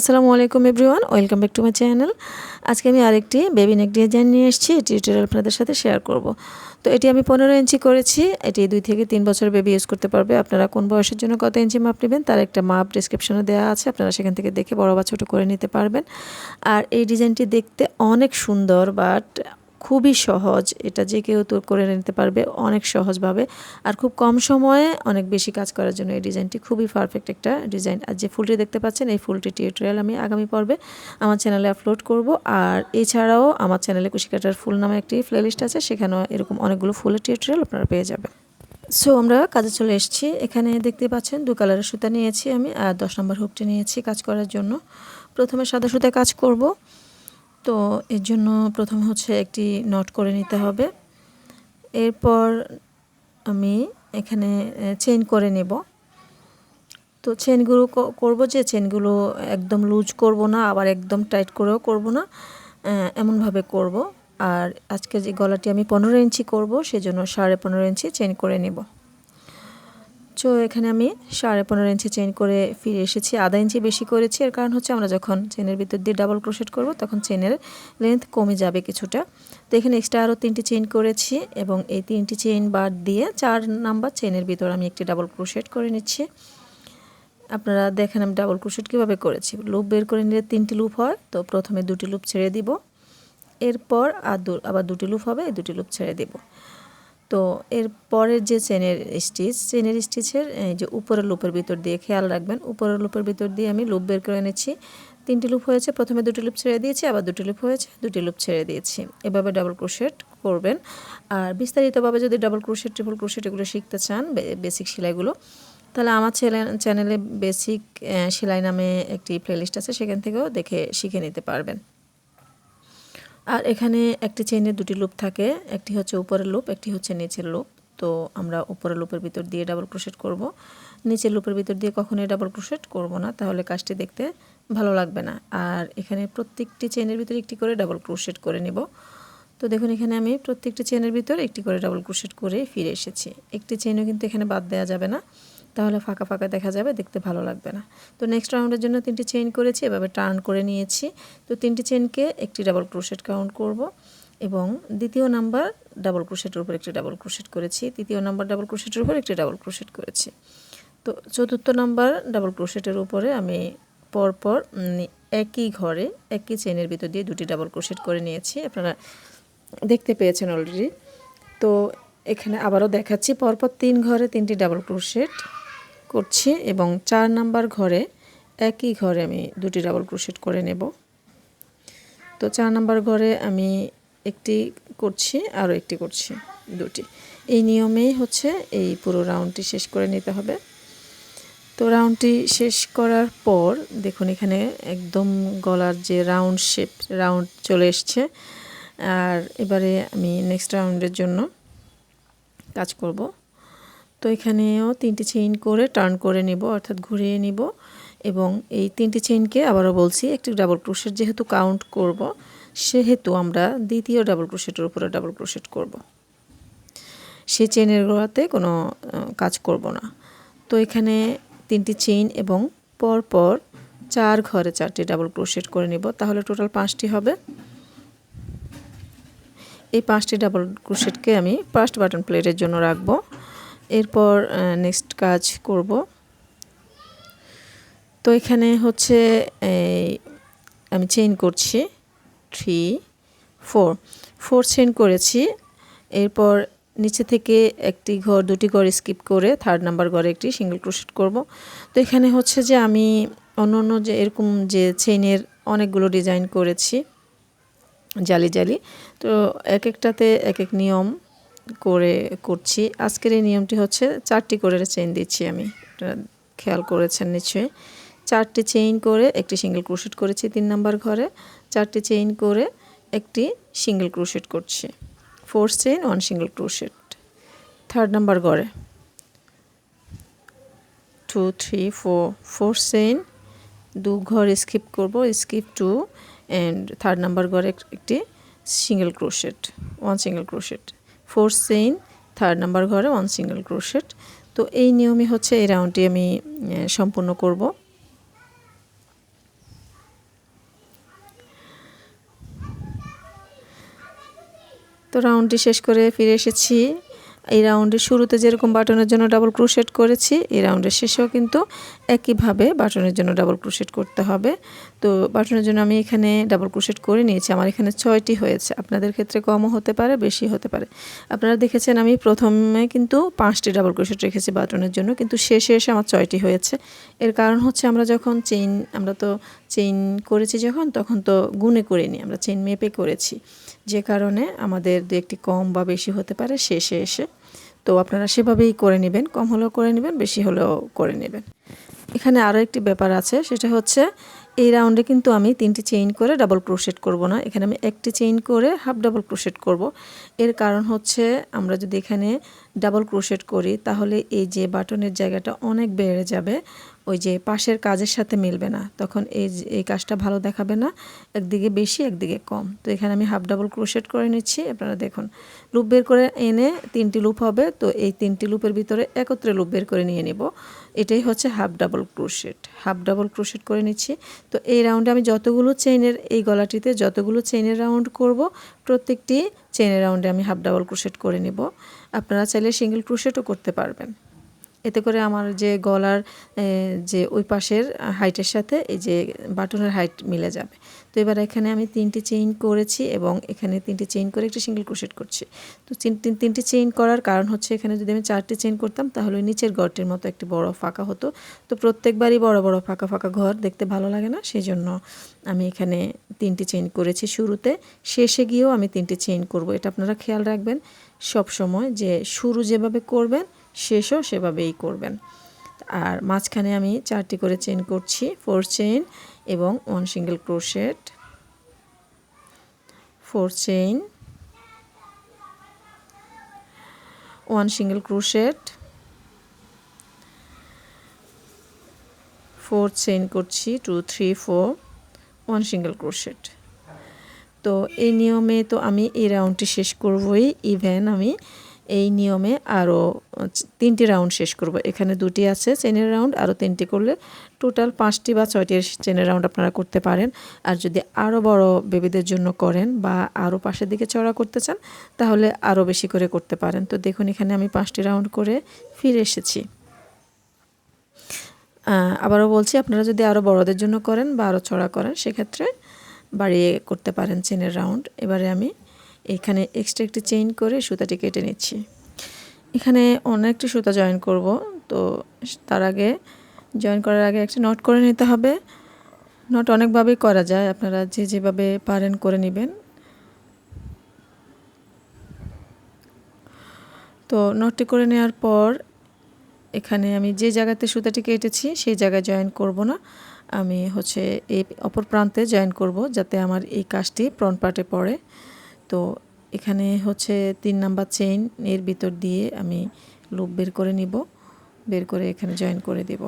আসসালামু আলাইকুম everyone, welcome back to my channel. আজকে আমি আরেকটি বেবি নেক ডিজাইন নিয়ে এসেছি টিউটোরিয়াল আপনাদের সাথে শেয়ার করব। তো এটি আমি পনেরো ইঞ্চি করেছি, এটি দুই থেকে তিন বছর বেবি ইউজ করতে পারবে। আপনারা কোন বয়সের জন্য কত ইঞ্চি মাপ নেবেন, তার একটা মাপ ডিসক্রিপশনে দেওয়া আছে, আপনারা সেখান থেকে দেখে বড় বা ছোটো করে নিতে পারবেন। আর এই ডিজাইনটি দেখতে অনেক সুন্দর বাট খুবই সহজ। এটা যে কেউ তো করে নিতে পারবে অনেক সহজভাবে। আর খুব কম সময়ে অনেক বেশি কাজ করার জন্য এই ডিজাইনটি খুবই পারফেক্ট একটা ডিজাইন। আর যে ফুলটি দেখতে পাচ্ছেন, এই ফুলটি টিউটোরিয়াল আমি আগামী পর্বে আমার চ্যানেলে আপলোড করব। আর এছাড়াও আমার চ্যানেলে কুশিকাটার ফুল নামে একটি প্লেলিস্ট আছে, সেখানেও এরকম অনেকগুলো ফুলের টিউটোরিয়াল আপনারা পেয়ে যাবেন। সো আমরা কাজে চলে এসেছি। এখানে দেখতে পাচ্ছেন, দু কালারের সুতা নিয়েছি আমি, আর দশ নম্বর হুকটি নিয়েছি কাজ করার জন্য। প্রথমে সাদা সুতায় কাজ করব। তো এর জন্য প্রথম হচ্ছে একটি নট করে নিতে হবে। এরপর আমি এখানে চেইন করে নেব। তো চেনগুলো করব যে চেনগুলো একদম লুজ করব না, আবার একদম টাইট করেও করব না এমনভাবে করব। আর আজকে যে গলাটি আমি পনেরো ইঞ্চি করব, সেজন্য সাড়ে পনেরো ইঞ্চি চেন করে নেব। তো এখানে আমি সাড়ে পনেরো ইঞ্চি চেন করে ফিরে এসেছি। আধা ইঞ্চি বেশি করেছি, এর কারণ হচ্ছে আমরা যখন চেনের ভিতর দিয়ে ডাবল ক্রোশেট করব, তখন চেনের লেন্থ কমে যাবে কিছুটা। তো এখানে এক্সট্রা আরও তিনটি চেন করেছি এবং এই তিনটি চেন বাদ দিয়ে চার নাম্বার চেনের ভিতর আমি একটি ডাবল ক্রোশেট করে নিচ্ছি। আপনারা দেখেন আমি ডাবল ক্রোশেট কীভাবে করেছি। লুপ বের করে নিলে তিনটি লুপ হয়, তো প্রথমে দুটি লুপ ছেড়ে দিব। এরপর আর আবার দুটি লুপ হবে, এই দুটি লুপ ছেড়ে দিব। তো এর পরের যে চেনের স্টিচ, চেনের স্টিচের, এই যে উপরের লুপের ভিতর দিয়ে খেয়াল রাখবেন, উপরের লুপের ভিতর দিয়ে আমি লুপ বের করে এনেছি। তিনটি লুপ হয়েছে, প্রথমে দুটি লুপ ছেড়ে দিয়েছি, আবার দুটি লুপ হয়েছে, দুটি লুপ ছেড়ে দিয়েছি। এভাবে ডাবল ক্রোশেট করবেন। আর বিস্তারিতভাবে যদি ডাবল ক্রোশেট ট্রিপল ক্রোশেট এগুলো শিখতে চান বেসিক সেলাইগুলো, তাহলে আমার চ্যানেলে বেসিক সেলাই নামে একটি প্লেলিস্ট আছে, সেখান থেকেও দেখে শিখে নিতে পারবেন। আর এখানে একটি চেইনের দুটি লুপ থাকে। একটি হচ্ছে উপরের লুপ, একটি হচ্ছে নিচের লুপ। তো আমরা উপরের লুপের ভিতর দিয়ে ডাবল ক্রোশেট করব। নিচের লুপের ভিতর দিয়ে কখনোই ডাবল ক্রোশেট করব না, তাহলে কাজটি দেখতে ভালো লাগবে না। আর এখানে প্রত্যেকটি চেনের ভিতরে একটি করে ডাবল ক্রোশেট করে নেব। তো দেখুন, এখানে আমি প্রত্যেকটি চেনের ভিতর একটি করে ডাবল ক্রোশেট করে ফিরে এসেছি। একটি চেনও কিন্তু এখানে বাদ দেওয়া যাবে না। তাহলে ফাঁকা ফাঁকা দেখা যাবে, দেখতে ভালো লাগবে না। তো নেক্সট রাউন্ডের জন্য তিনটি চেইন করেছি, এভাবে টার্ন করে নিয়েছি। তো তিনটি চেনকে একটি ডাবল ক্রোশেট কাউন্ট করব এবং দ্বিতীয় নাম্বার ডাবল ক্রোশেটের উপর একটি ডাবল ক্রোশেট করেছি। তৃতীয় নাম্বার ডাবল ক্রোশেটের উপর একটি ডাবল ক্রোশেট করেছি। তো চতুর্থ নাম্বার ডাবল ক্রোশেটের উপরে আমি পরপর একই ঘরে, একই চেনের ভিতর দিয়ে দুটি ডাবল ক্রোশেট করে নিয়েছি। আপনারা দেখতে পেয়েছেন অলরেডি তো এখানে আবারও দেখাচ্ছি, পরপর তিন ঘরে তিনটি ডাবল ক্রোশেট করছি এবং চার নাম্বার ঘরে একই ঘরে আমি দুটি ডাবল ক্রোশেট করে নেব। তো চার নাম্বার ঘরে আমি একটি করছি, আরও একটি করছি, দুটি। এই নিয়মেই হচ্ছে এই পুরো রাউন্ডটি শেষ করে নিতে হবে। তো রাউন্ডটি শেষ করার পর দেখুন এখানে একদম গলার যে রাউন্ড শেপ, রাউন্ড চলে এসছে। আর এবারে আমি নেক্সট রাউন্ডের জন্য কাজ করব। তো এখানেও তিনটি চেইন করে টার্ন করে নিব, অর্থাৎ ঘুরিয়ে নিব এবং এই তিনটি চেইনকে আবারও বলছি, একটি ডাবল ক্রোশেট যেহেতু কাউন্ট করব, সেহেতু আমরা দ্বিতীয় ডাবল ক্রোশেটের উপরে ডাবল ক্রোশেট করব। সে চেনের গোড়াতে কোনো কাজ করব না। তো এখানে তিনটি চেইন এবং পর পর চার ঘরে চারটি ডাবল ক্রোশেট করে নিব, তাহলে টোটাল পাঁচটি হবে। এই পাঁচটি ডাবল ক্রোশেটকে আমি ফার্স্ট বাটন প্লেটের জন্য রাখব। এরপর নেক্সট কাজ করব। তো এখানে হচ্ছে আমি চেইন করছি। থ্রি ফোর ফোর চেইন করেছি। এরপর নিচে থেকে একটি ঘর, দুটি ঘর স্কিপ করে থার্ড নাম্বার ঘরে একটি সিঙ্গেল ক্রোশেট করব। তো এখানে হচ্ছে যে আমি অন্য অন্য যে, এরকম যে চেইনের অনেকগুলো ডিজাইন করেছি, জালি জালি। তো এক একটাতে এক এক নিয়ম করে করছি। আজকের এই নিয়মটি হচ্ছে চারটি করে চেইন দিচ্ছি আমি। খেয়াল করেছেন নিশ্চয়ই। চারটি চেইন করে একটি সিঙ্গেল ক্রোশেট করেছি তিন নাম্বার ঘরে। চারটি চেইন করে একটি সিঙ্গেল ক্রোশেট করছি। Four chain one single crochet third number ঘরে। Two three four four chain দু ঘর স্কিপ করব skip two and third number ঘরে একটি single crochet one single crochet four chain third number ঘরে, ওয়ান সিঙ্গেল ক্রোশেট। তো এই নিয়মই হচ্ছে এই রাউন্ডটি আমি সম্পূর্ণ করব। তো রাউন্ডটি শেষ করে ফিরে এসেছি। এই রাউন্ডের শুরুতে যেরকম বাটনের জন্য ডাবল ক্রোশেট করেছি, এই রাউন্ডের শেষেও কিন্তু একইভাবে বাটনের জন্য ডাবল ক্রোশেট করতে হবে। তো বাটনের জন্য আমি এখানে ডাবল ক্রোশেট করে নিয়েছি। আমার এখানে ছয়টি হয়েছে। আপনাদের ক্ষেত্রে কমও হতে পারে বেশি হতে পারে। আপনারা দেখেছেন আমি প্রথমে কিন্তু পাঁচটি ডাবল ক্রোশেট রেখেছি বাটনের জন্য, কিন্তু শেষে এসে আমার ছয়টি হয়েছে। এর কারণ হচ্ছে আমরা যখন চেইন আমরা তো চেইন করেছি যখন, তখন তো গুনে করে নিই, আমরা চেইন মেপে করেছি। যে কারণে আমাদের দু একটি কম বা বেশি হতে পারে শেষে এসে। তো আপনারা সেভাবেই করে নেবেন, কম হলেও করে নেবেন, বেশি হলেও করে নেবেন। এখানে আরও একটি ব্যাপার আছে, সেটা হচ্ছে এই রাউন্ডে কিন্তু আমি তিনটি চেইন করে ডাবল ক্রোশেট করব না। এখানে আমি একটি চেইন করে হাফ ডাবল ক্রোশেট করব। এর কারণ হচ্ছে আমরা যদি এখানে ডাবল ক্রোশেট করি, তাহলে এই যে বাটনের জায়গাটা অনেক বেড়ে যাবে। ওই যে পাশের কাজের সাথে মিলবে না। তখন এই এই কাজটা ভালো দেখাবে না, একদিকে বেশি, একদিকে কম। তো এখানে আমি হাফ ডাবল ক্রোশেট করে নিচ্ছি, আপনারা দেখুন। লুপ বের করে এনে তিনটি লুপ হবে, তো এই তিনটি লুপের ভিতরে একত্রে লুপ বের করে নিয়ে নিব। এটাই হচ্ছে half double crochet. Half double crochet করে নিচ্ছি। তো এই রাউন্ডে আমি যতগুলো চেইনের, এই গলাটিতে যতগুলো চেইনের রাউন্ড করব, প্রত্যেকটি চেইনের রাউন্ডে আমি হাফ ডাবল ক্রোশেট করে নেব। আপনারা চাইলে সিঙ্গেল ক্রোশেটও করতে পারবেন। এতে করে আমার যে গলার যে ওই পাশের হাইটের সাথে এই যে বাটনের হাইট মিলে যাবে। তো এবার এখানে আমি তিনটি চেইন করেছি এবং এখানে তিনটি চেইন করে একটি সিঙ্গেল ক্রোশেট করছি। তো তিনটি চেইন করার কারণ হচ্ছে এখানে যদি আমি চারটি চেইন করতাম তাহলে নিচের ঘরটির মতো একটি বড় ফাঁকা হতো। তো প্রত্যেকবারই বড় বড় ফাঁকা ফাঁকা ঘর দেখতে ভালো লাগে না সেই জন্য আমি এখানে তিনটি চেইন করেছি শুরুতে। শেষে গিয়েও আমি তিনটি চেইন করব, এটা আপনারা খেয়াল রাখবেন। সব সময় যে শুরু যেভাবে করবেন শেষও সেভাবেই করবেন। আর মাঝখানে আমি চারটি করে চেন করছি ফোর চেইন এবং one single crochet four chain one single crochet four chain করছি two three four one single crochet তো এই নিয়মে তো আমি এই রাউন্ডটি শেষ করবই ইভেন আমি এই নিয়মে আরও তিনটি রাউন্ড শেষ করব। এখানে দুটি আছে চেনের রাউন্ড আরও তিনটি করলে টোটাল পাঁচটি বা ছয়টি চেনের রাউন্ড আপনারা করতে পারেন। আর যদি আরও বড় বেবিদের জন্য করেন বা আরও পাশের দিকে চড়া করতে চান, তাহলে আরও বেশি করে করতে পারেন। তো দেখুন, এখানে আমি পাঁচটি রাউন্ড করে ফিরে এসেছি। আবারও বলছি, আপনারা যদি আরও বড়দের জন্য করেন বা আরও চড়া করেন, সেক্ষেত্রে বাড়িয়ে করতে পারেন চেনের রাউন্ড। এবারে আমি এখানে এক্সট্রা একটি চেইন করে সুতাটি কেটে নিচ্ছি। এখানে অনেকটি সুতা জয়েন করব, তো তার আগে জয়েন করার আগে একটা নট করে নিতে হবে। নট অনেকভাবেই করা যায়, আপনারা যে যেভাবে পারেন করে নেবেন। তো নটটি করে নেওয়ার পর এখানে আমি যে জায়গাতে সুতাটি কেটেছি, সেই জায়গায় জয়েন করব না। আমি হচ্ছে এই অপর প্রান্তে জয়েন করব, যাতে আমার এই কাজটি ফ্রন্ট পার্টে পড়ে। তো এখানে হচ্ছে তিন নাম্বার চেইন এর ভিতর দিয়ে আমি লুপ বের করে নিব, বের করে এখানে জয়েন করে দিব।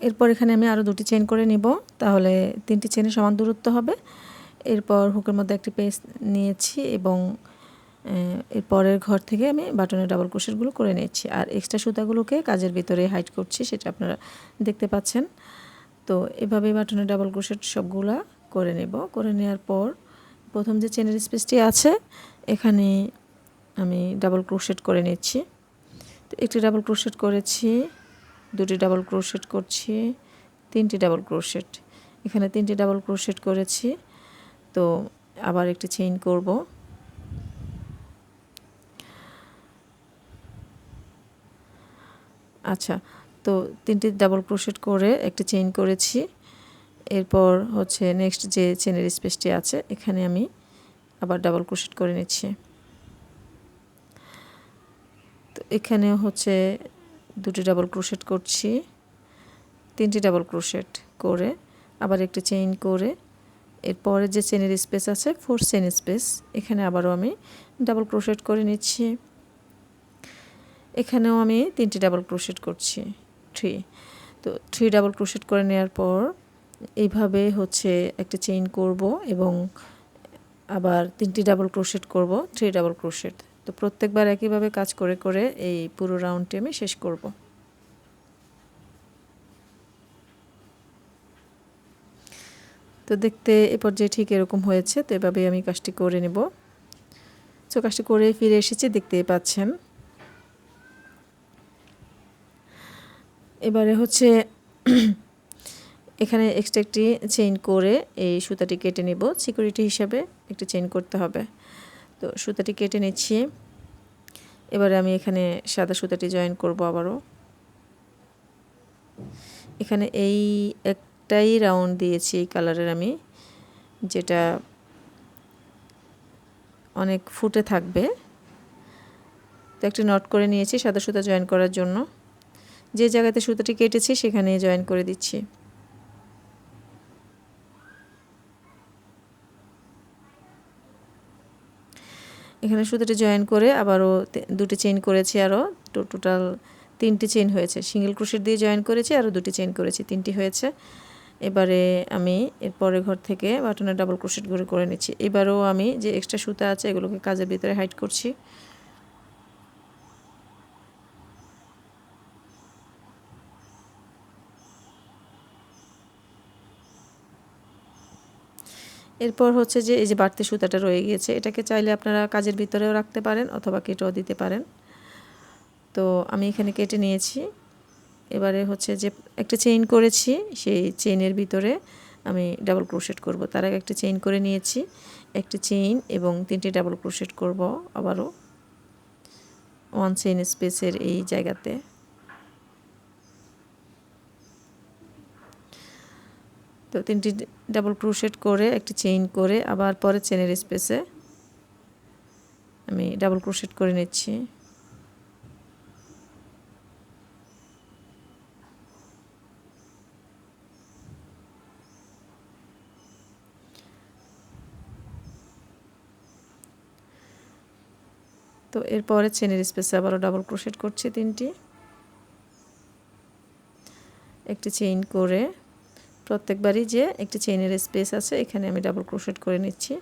এরপর এখানে আমি আরও দুটি চেইন করে নিব, তাহলে তিনটি চেনের সমান দূরত্ব হবে। এরপর হুকের মধ্যে একটি পেস নিয়েছি এবং এর পরের ঘর থেকে আমি বাটনের ডাবল ক্রোশেটগুলো করে নিয়েছি। আর এক্সট্রা সুতাগুলোকে কাজের ভিতরে হাইট করছি, সেটা আপনারা দেখতে পাচ্ছেন। তো এভাবে বাটনের ডাবল ক্রোশেট সবগুলা করে নেব। করে নেওয়ার পর প্রথম যে চেনের স্পেসটি আছে, এখানে আমি ডাবল ক্রোশেট করে নিচ্ছি। তো একটি ডাবল ক্রোশেট করেছি, দুটি ডাবল ক্রোশেট করছি, তিনটি ডাবল ক্রোশেট এখানে তিনটি ডাবল ক্রোশেট করেছি, তো আবার একটি চেইন করব। আচ্ছা তো তিনটি ডাবল ক্রোশেট করে একটি চেইন করেছি। এরপর হচ্ছে নেক্সট যে চেনের স্পেসটি আছে, এখানে আমি আবার ডাবল ক্রোশেট করে নিচ্ছি। তো এখানেও হচ্ছে দুটি ডাবল ক্রোশেট করছি, তিনটি ডাবল ক্রোশেট করে আবার একটি চেইন করে। এরপরে যে চেনের স্পেস আছে ফোর চেন স্পেস এখানে আবারও আমি ডাবল ক্রোশেট করে নিচ্ছি। এখানেও আমি তিনটি ডাবল ক্রোশেট করছি থ্রি তো থ্রি ডাবল ক্রোশেট করে নেওয়ার পর এইভাবে হচ্ছে একটা চেইন করব এবং আবার তিনটি ডাবল ক্রোশেট করব থ্রি ডাবল ক্রোশেট তো প্রত্যেকবার একইভাবে কাজ করে করে এই পুরো রাউন্ডটি আমি শেষ করব। তো দেখতে এ পর্যায়ে ঠিক এরকম হয়েছে, তো এভাবেই আমি কাজটি করে নেব। তো কাজটি করে ফিরে এসেছি, দেখতেই পাচ্ছেন। এবারে হচ্ছে এখানে এক্সট্রা একটি চেইন করে এই সুতাটি কেটে নেব। সিকিউরিটি হিসাবে একটি চেইন করতে হবে। তো সুতাটি কেটে নিচ্ছি। এবারে আমি এখানে সাদা সুতাটি জয়েন করব আবারও। এখানে এই একটাই রাউন্ড দিয়েছি এই কালারের আমি, যেটা অনেক ফুটে থাকবে। তো একটি নট করে নিয়েছি সাদা সুতা জয়েন করার জন্য। যে জায়গাতে সুতাটি কেটেছি সেখানে জয়েন করে দিচ্ছি। এখানে সুতোটি জয়েন করে আবারও দুটি চেইন করেছি আরও টোটাল তিনটি চেইন হয়েছে। সিঙ্গেল ক্রোশেট দিয়ে জয়েন করেছি, আরও দুটি চেইন করেছি, তিনটি হয়েছে। এবারে আমি এর পরের ঘর থেকে বাটনের ডাবল ক্রোশেট করে করে নিচ্ছি। এবারেও আমি যে এক্সট্রা সুতা আছে এগুলোকে কাজের ভিতরে হাইড করছি। এরপর হচ্ছে যে এই যে বাড়তি সুতাটা রয়ে গিয়েছে, এটাকে চাইলে আপনারা কাজের ভিতরেও রাখতে পারেন অথবা কেটেও দিতে পারেন। তো আমি এখানে কেটে নিয়েছি। এবারে হচ্ছে যে একটা চেইন করেছি, সেই চেইনের ভিতরে আমি ডাবল ক্রোশেট করব। তার আগে একটা চেইন করে নিয়েছি, একটা চেইন এবং তিনটি ডাবল ক্রোশেট করব আবারও। ওয়ান চেইন স্পেসের এই জায়গাতে। তো তিনটি ডাবল ক্রোশেট করে, একটি চেইন করে, আবার পরে চেনের স্পেসে আমি ডাবল ক্রোশেট করে নিচ্ছি। তো এরপরে চেনের স্পেসে আবারও ডাবল ক্রোশেট করছি তিনটি। একটি চেইন করে প্রত্যেকবারই যে একটি চেইনের স্পেস আছে, এখানে আমি ডাবল ক্রোশেট করে নিচ্ছি,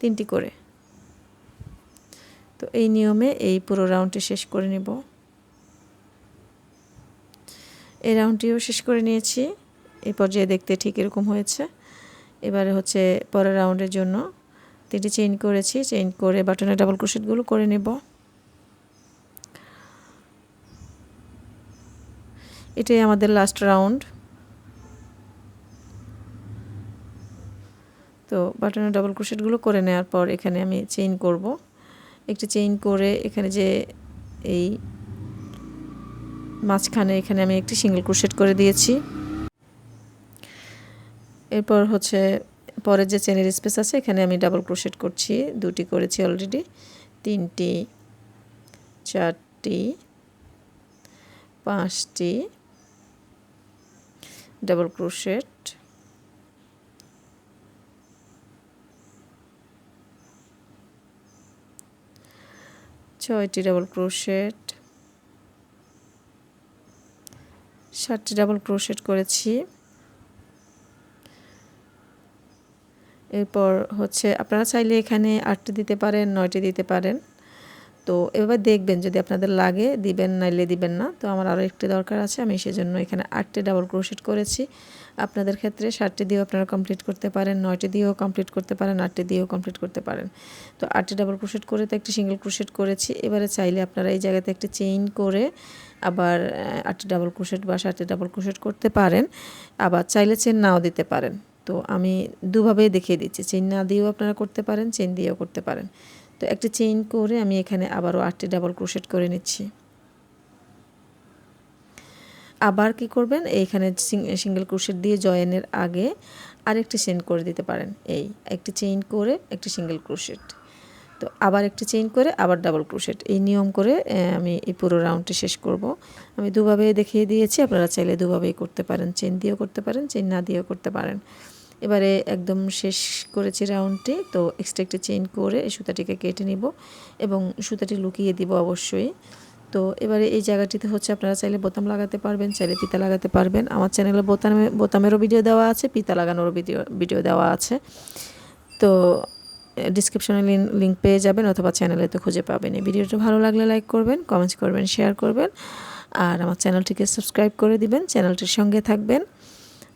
তিনটি করে। তো এই নিয়মে এই পুরো রাউন্ডটি শেষ করে নেব। এই রাউন্ডটিও শেষ করে নিয়েছি। এই পর্যায়ে দেখতে ঠিক এরকম হয়েছে। এবারে হচ্ছে পরের রাউন্ডের জন্য তিনটি চেইন করেছি। চেইন করে বাটনের ডাবল ক্রোশেটগুলো করে নেব। এটাই আমাদের লাস্ট রাউন্ড তো বাটনের ডাবল ক্রোশেটগুলো করে নেওয়ার পর এখানে আমি চেইন করব। একটি চেইন করে এখানে যে এই মাঝখানে এখানে আমি একটি সিঙ্গেল ক্রোশেট করে দিয়েছি। এরপর হচ্ছে পরের যে চেনের স্পেস আছে, এখানে আমি ডাবল ক্রোশেট করছি। দুটি করেছি অলরেডি তিনটি, চারটি, পাঁচটি ডাবল ক্রোশেট ছয়টি ডাবল ক্রোশেট সাতটি ডাবল ক্রোশেট করেছি। এরপর হচ্ছে আপনারা চাইলে এখানে আটটি দিতে পারেন, নয়টি দিতে পারেন। তো এবার দেখবেন যদি আপনাদের লাগে, দিবেন নাইলে দিবেন না। তো আমার আরও একটি দরকার আছে, আমি সেজন্য এখানে আটটি ডাবল ক্রোশেট করেছি। আপনাদের ক্ষেত্রে ষাটটি দিয়েও আপনারা কমপ্লিট করতে পারেন, নয়টি দিয়েও কমপ্লিট করতে পারেন, আটটি দিয়েও কমপ্লিট করতে পারেন। তো আটটি ডাবল ক্রোশেট করে তো একটি সিঙ্গেল ক্রোশেট করেছি। এবারে চাইলে আপনারা এই জায়গাতে একটি চেইন করে আবার আটটি ডাবল ক্রোশেট বা ষাটটি ডাবল ক্রোশেট করতে পারেন। আবার চাইলে চেন নাও দিতে পারেন। তো আমি দুভাবেই দেখিয়ে দিচ্ছি চেন না দিয়েও আপনারা করতে পারেন চেন দিয়েও করতে পারেন। তো একটা চেইন করে আমি এখানে আবারও আটটি ডাবল ক্রোশেট করে নিচ্ছি। আবার কি করবেন? এইখানে সিঙ্গেল ক্রোশেট দিয়ে জয়েনের আগে আরেকটি চেইন করে দিতে পারেন। এই, একটি চেইন করে একটি সিঙ্গেল ক্রোশেট তো আবার একটি চেইন করে আবার ডাবল ক্রোশেট এই নিয়ম করে আমি এই পুরো রাউন্ডটি শেষ করব। আমি দুভাবে দেখিয়ে দিয়েছি, আপনারা চাইলে দুভাবেই করতে পারেন। চেন দিয়েও করতে পারেন চেন না দিয়েও করতে পারেন। এবারে একদম শেষ করেছি রাউন্ডটি তো এক্সট্রা একটি চেইন করে এই সুতাটিকে কেটে নিব এবং সুতাটি লুকিয়ে দিব অবশ্যই। তো এবারে এই জায়গাটিতে হচ্ছে আপনারা চাইলে বোতাম লাগাতে পারবেন, চাইলে পিতা লাগাতে পারবেন। আমার চ্যানেলে বোতামে, বোতামেরও ভিডিও দেওয়া আছে, পিতা লাগানোরও ভিডিও ভিডিও দেওয়া আছে। তো ডিসক্রিপশনে লিঙ্ক পেয়ে যাবেন অথবা চ্যানেলে তো খুঁজে পাবেন। এই ভিডিওটা ভালো লাগলে লাইক করবেন কমেন্টস করবেন শেয়ার করবেন। আর আমার চ্যানেলটিকে সাবস্ক্রাইব করে দিবেন চ্যানেলটির সঙ্গে থাকবেন।